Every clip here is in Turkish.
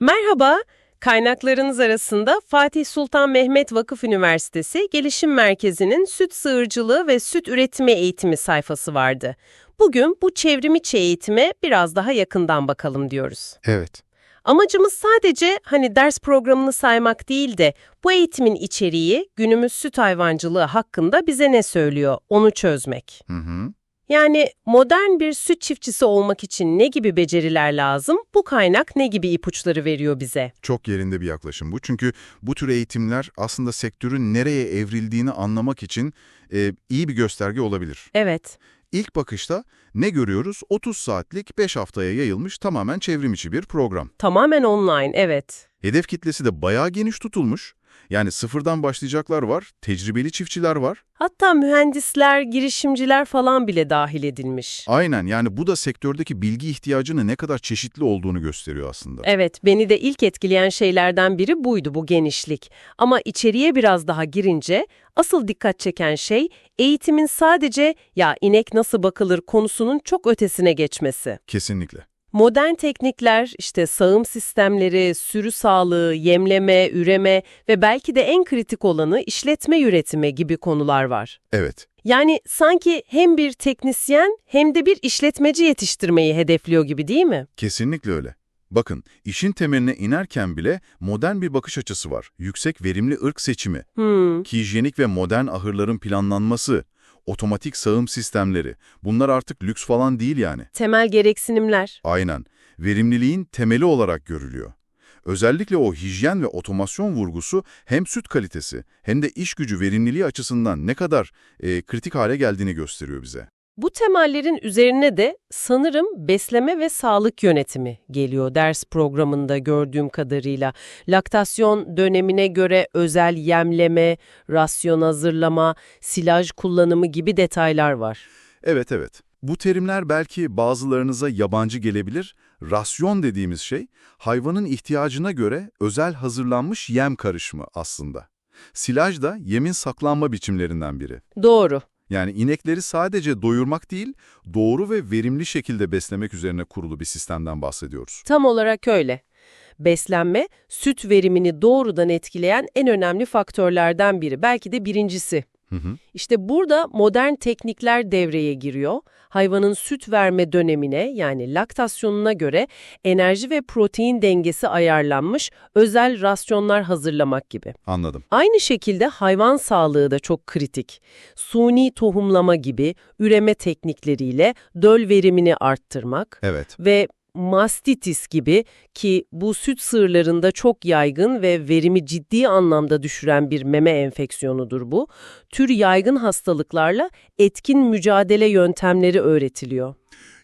Merhaba, kaynaklarınız arasında Fatih Sultan Mehmet Vakıf Üniversitesi Gelişim Merkezi'nin süt sığırcılığı ve süt üretimi eğitimi sayfası vardı. Bugün bu çevrimiçi eğitime biraz daha yakından bakalım diyoruz. Evet. Amacımız sadece hani ders programını saymak değil de bu eğitimin içeriği günümüz süt hayvancılığı hakkında bize ne söylüyor onu çözmek. Hı hı. Yani modern bir süt çiftçisi olmak için ne gibi beceriler lazım, bu kaynak ne gibi ipuçları veriyor bize? Çok yerinde bir yaklaşım bu. Çünkü bu tür eğitimler aslında sektörün nereye evrildiğini anlamak için e, iyi bir gösterge olabilir. Evet, İlk bakışta ne görüyoruz? 30 saatlik 5 haftaya yayılmış tamamen çevrimiçi bir program. tamamen online, evet. Hedef kitlesi de bayağı geniş tutulmuş. Yani sıfırdan başlayacaklar var, tecrübeli çiftçiler var. Hatta mühendisler, girişimciler falan bile dahil edilmiş. Aynen yani bu da sektördeki bilgi ihtiyacının ne kadar çeşitli olduğunu gösteriyor aslında. Evet, beni de ilk etkileyen şeylerden biri buydu bu genişlik. Ama içeriye biraz daha girince asıl dikkat çeken şey eğitimin sadece ya inek nasıl bakılır konusunun çok ötesine geçmesi. Kesinlikle. Modern teknikler, işte sağım sistemleri, sürü sağlığı, yemleme, üreme ve belki de en kritik olanı işletme üretimi gibi konular var. Evet. Yani sanki hem bir teknisyen hem de bir işletmeci yetiştirmeyi hedefliyor gibi değil mi? Kesinlikle öyle. Bakın, işin temeline inerken bile modern bir bakış açısı var. Yüksek verimli ırk seçimi, Hmm, hijyenik ve modern ahırların planlanması, otomatik sağım sistemleri. Bunlar artık lüks falan değil yani. temel gereksinimler. Aynen. Verimliliğin temeli olarak görülüyor. Özellikle o hijyen ve otomasyon vurgusu hem süt kalitesi hem de iş gücü verimliliği açısından ne kadar e, kritik hale geldiğini gösteriyor bize. Bu temellerin üzerine de sanırım besleme ve sağlık yönetimi geliyor ders programında gördüğüm kadarıyla. Laktasyon dönemine göre özel yemleme, rasyon hazırlama, silaj kullanımı gibi detaylar var. Evet evet. Bu terimler belki bazılarınıza yabancı gelebilir. Rasyon dediğimiz şey hayvanın ihtiyacına göre özel hazırlanmış yem karışımı aslında. Silaj da yemin saklanma biçimlerinden biri. Doğru. Yani inekleri sadece doyurmak değil, doğru ve verimli şekilde beslemek üzerine kurulu bir sistemden bahsediyoruz. Tam olarak öyle. Beslenme, süt verimini doğrudan etkileyen en önemli faktörlerden biri. Belki de birincisi. Hı hı. İşte burada modern teknikler devreye giriyor. Hayvanın süt verme dönemine yani laktasyonuna göre enerji ve protein dengesi ayarlanmış özel rasyonlar hazırlamak gibi. Anladım. Aynı şekilde hayvan sağlığı da çok kritik. Suni tohumlama gibi üreme teknikleriyle döl verimini arttırmak Evet. ve mastitis gibi ki bu süt sığırlarında çok yaygın ve verimi ciddi anlamda düşüren bir meme enfeksiyonudur bu. Tür yaygın hastalıklarla etkin mücadele yöntemleri öğretiliyor.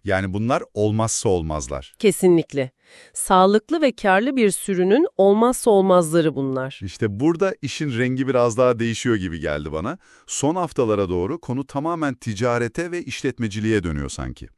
Yani bunlar olmazsa olmazlar. Kesinlikle. Sağlıklı ve karlı bir sürünün olmazsa olmazları bunlar. İşte burada işin rengi biraz daha değişiyor gibi geldi bana. Son haftalara doğru konu tamamen ticarete ve işletmeciliğe dönüyor sanki.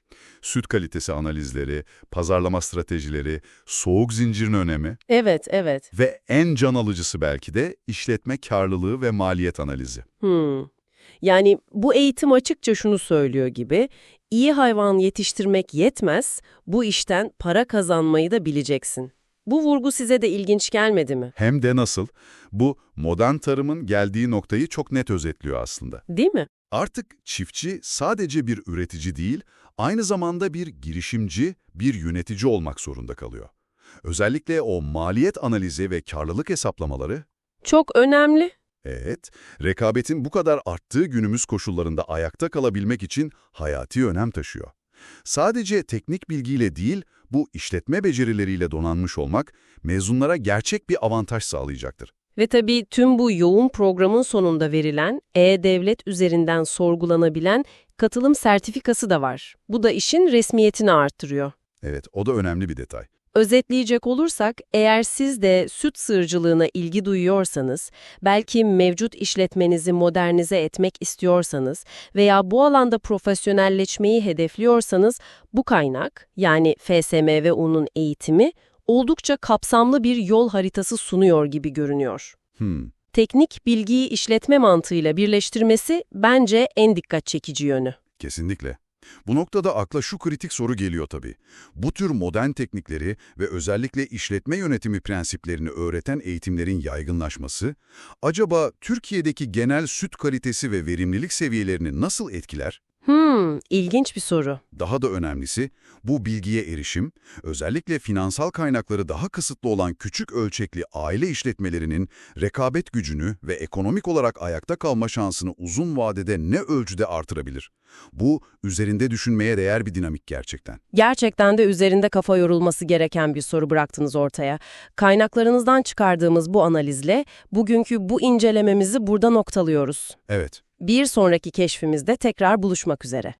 Süt kalitesi analizleri, pazarlama stratejileri, soğuk zincirin önemi Evet, evet. ve en can alıcısı belki de işletme karlılığı ve maliyet analizi. Hmm. Yani bu eğitim açıkça şunu söylüyor gibi, iyi hayvan yetiştirmek yetmez, bu işten para kazanmayı da bileceksin. Bu vurgu size de ilginç gelmedi mi? Hem de nasıl? Bu modern tarımın geldiği noktayı çok net özetliyor aslında. Değil mi? Artık çiftçi sadece bir üretici değil, aynı zamanda bir girişimci, bir yönetici olmak zorunda kalıyor. Özellikle o maliyet analizi ve karlılık hesaplamaları, Çok önemli. Evet, rekabetin bu kadar arttığı günümüz koşullarında ayakta kalabilmek için hayati önem taşıyor. Sadece teknik bilgiyle değil, bu işletme becerileriyle donanmış olmak, mezunlara gerçek bir avantaj sağlayacaktır. Ve tabii tüm bu yoğun programın sonunda verilen e-devlet üzerinden sorgulanabilen katılım sertifikası da var. Bu da işin resmiyetini arttırıyor. Evet, o da önemli bir detay. Özetleyecek olursak, eğer siz de süt sığırcılığına ilgi duyuyorsanız, belki mevcut işletmenizi modernize etmek istiyorsanız veya bu alanda profesyonelleşmeyi hedefliyorsanız, bu kaynak, yani FSM ve U'nun eğitimi, oldukça kapsamlı bir yol haritası sunuyor gibi görünüyor. Hmm. Teknik bilgiyi işletme mantığıyla birleştirmesi bence en dikkat çekici yönü. Kesinlikle. Bu noktada akla şu kritik soru geliyor tabii. Bu tür modern teknikleri ve özellikle işletme yönetimi prensiplerini öğreten eğitimlerin yaygınlaşması, acaba Türkiye'deki genel süt kalitesi ve verimlilik seviyelerini nasıl etkiler? Hmm, ilginç bir soru. Daha da önemlisi, bu bilgiye erişim, özellikle finansal kaynakları daha kısıtlı olan küçük ölçekli aile işletmelerinin rekabet gücünü ve ekonomik olarak ayakta kalma şansını uzun vadede ne ölçüde artırabilir? Bu, üzerinde düşünmeye değer bir dinamik gerçekten. Gerçekten de üzerinde kafa yorulması gereken bir soru bıraktınız ortaya. Kaynaklarınızdan çıkardığımız bu analizle bugünkü bu incelememizi burada noktalıyoruz. Evet. Bir sonraki keşfimizde tekrar buluşmak üzere.